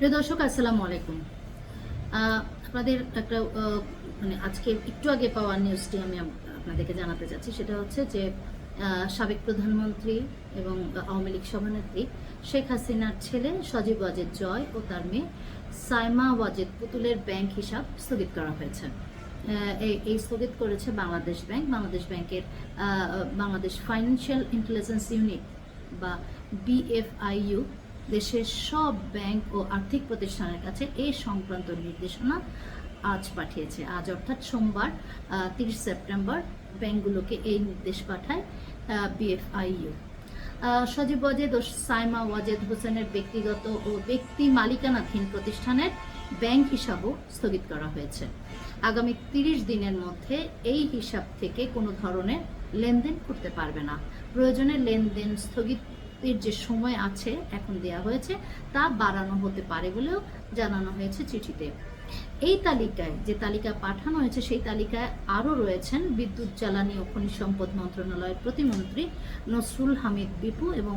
প্রিয় দর্শক, আসসালামু আলাইকুম। আপনাদের একটা মানে আজকে একটু আগে পাওয়া নিউজটি আমি আপনাদেরকে জানাতে চাচ্ছি। সেটা হচ্ছে যে সাবেক প্রধানমন্ত্রী এবং আওয়ামী লীগ সভানেত্রী শেখ হাসিনার ছেলে সজীব ওয়াজেদ জয় ও তার মেয়ে সাইমা ওয়াজেদ পুতুলের ব্যাংক হিসাব স্থগিত করা হয়েছে। এই- স্থগিত করেছে বাংলাদেশ ব্যাংক। বাংলাদেশ ব্যাংকের বাংলাদেশ ফাইন্যান্সিয়াল ইন্টেলিজেন্স ইউনিট বা বিএফআইইউ দেশের সব ব্যাংক ও আর্থিক প্রতিষ্ঠানের কাছে এই সংক্রান্ত নির্দেশনা আজ পাঠিয়েছে। আজ অর্থাৎ সোমবার তিরিশ সেপ্টেম্বর ব্যাংকগুলোকে এই নির্দেশ পাঠায় বিএফআইইউ। সজীব ওয়াজেদ ও সাইমা ওয়াজেদ হোসেনের ব্যক্তিগত ও ব্যক্তি মালিকানাধীন প্রতিষ্ঠানের ব্যাংক হিসাবও স্থগিত করা হয়েছে। আগামী তিরিশ দিনের মধ্যে এই হিসাব থেকে কোনো ধরনের লেনদেন করতে পারবে না। প্রয়োজনে লেনদেন স্থগিতের যে সময় আছে এখন দেয়া হয়েছে, তা বাড়ানো হতে পারে বলেও জানানো হয়েছে চিঠিতে। এই তালিকায় যে তালিকা পাঠানো হয়েছে, সেই তালিকায় আরও রয়েছেন বিদ্যুৎ, জ্বালানি ও খনিজ সম্পদ মন্ত্রণালয়ের প্রতিমন্ত্রী নসরুল হামিদ বিপু এবং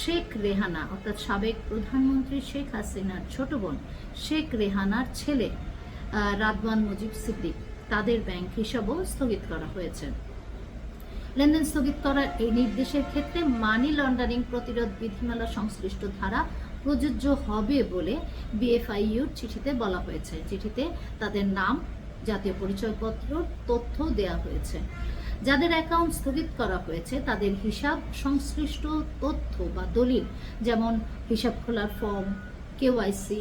শেখ রেহানা, অর্থাৎ সাবেক প্রধানমন্ত্রী শেখ হাসিনার ছোট বোন শেখ রেহানার ছেলে রাদওয়ান মুজিব সিদ্দিক। তাদের ব্যাংক হিসাবও স্থগিত করা হয়েছে। লেনদেন স্থগিত করার এই নির্দেশের ক্ষেত্রে মানি লন্ডারিং প্রতিরোধ বিধিমালা সংশ্লিষ্ট ধারা প্রযোজ্য হবে বলে বিএফআইইউর চিঠিতে বলা হয়েছে। চিঠিতে তাদের নাম, জাতীয় পরিচয়পত্র, তথ্য দেয়া হয়েছে। যাদের অ্যাকাউন্ট স্থগিত করা হয়েছে, তাদের হিসাব সংশ্লিষ্ট তথ্য বা দলিল, যেমন হিসাব খোলার ফর্ম কেওয়াইসি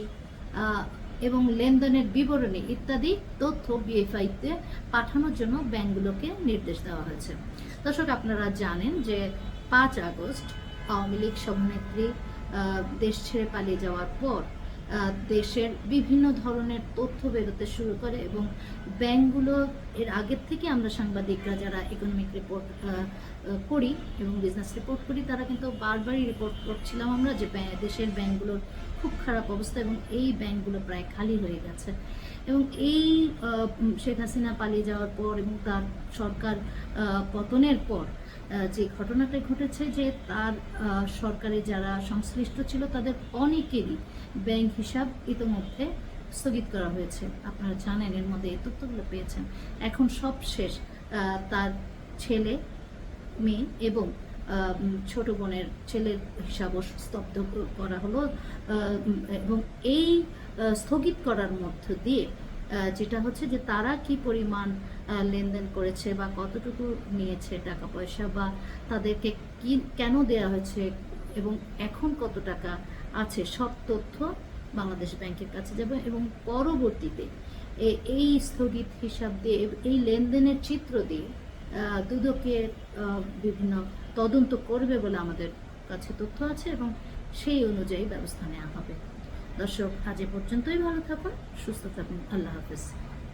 এবং লেনদেনের বিবরণী ইত্যাদি তথ্য বিএফআইতে পাঠানোর জন্য ব্যাংকগুলোকে নির্দেশ দেওয়া হয়েছে। দর্শক, আপনারা জানেন যে পাঁচ আগস্ট আওয়ামী লীগ সভানেত্রী দেশ ছেড়ে পালিয়ে যাওয়ার পর দেশের বিভিন্ন ধরনের তথ্য বেরোতে শুরু করে এবং ব্যাংকগুলো এর আগের থেকে আমরা সাংবাদিকরা যারা ইকোনমিক রিপোর্ট করি এবং বিজনেস রিপোর্ট করি, তারা কিন্তু বারবারই রিপোর্ট করছিলাম আমরা যে দেশের ব্যাংকগুলোর খুব খারাপ অবস্থা এবং এই ব্যাংকগুলো প্রায় খালি হয়ে গেছে। এবং এই শেখ হাসিনা পালিয়ে যাওয়ার পর এবং তার সরকার পতনের পর যে ঘটনাটা ঘটেছে যে তার সরকারে যারা সংশ্লিষ্ট ছিল তাদের অনেকেরই ব্যাংক হিসাব ইতোমধ্যে স্থগিত করা হয়েছে। আপনারা জানেন, এর মধ্যে এই তথ্যগুলো পেয়েছেন। এখন সব শেষ তার ছেলে, মেয়ে এবং ছোট বোনের ছেলের হিসাবও স্তব্ধ করা হলো এবং এই স্থগিত করার মধ্য দিয়ে যেটা হচ্ছে যে তারা কি পরিমাণ লেনদেন করেছে বা কতটুকু নিয়েছে টাকা পয়সা বা তাদেরকে কি কেন দেয়া হয়েছে এবং এখন কত টাকা আছে সব তথ্য বাংলাদেশ ব্যাংকের কাছে যাবে এবং পরবর্তীতে এই স্থগিত হিসাব দিয়ে এই লেনদেনের চিত্র দিয়ে আহ, দুদকের বিভিন্ন তদন্ত করবে বলে আমাদের কাছে তথ্য আছে এবং সেই অনুযায়ী ব্যবস্থা নেওয়া হবে। দর্শক আজ এ পর্যন্তই ভালো থাকুন সুস্থ থাকুন আল্লাহ হাফেজ।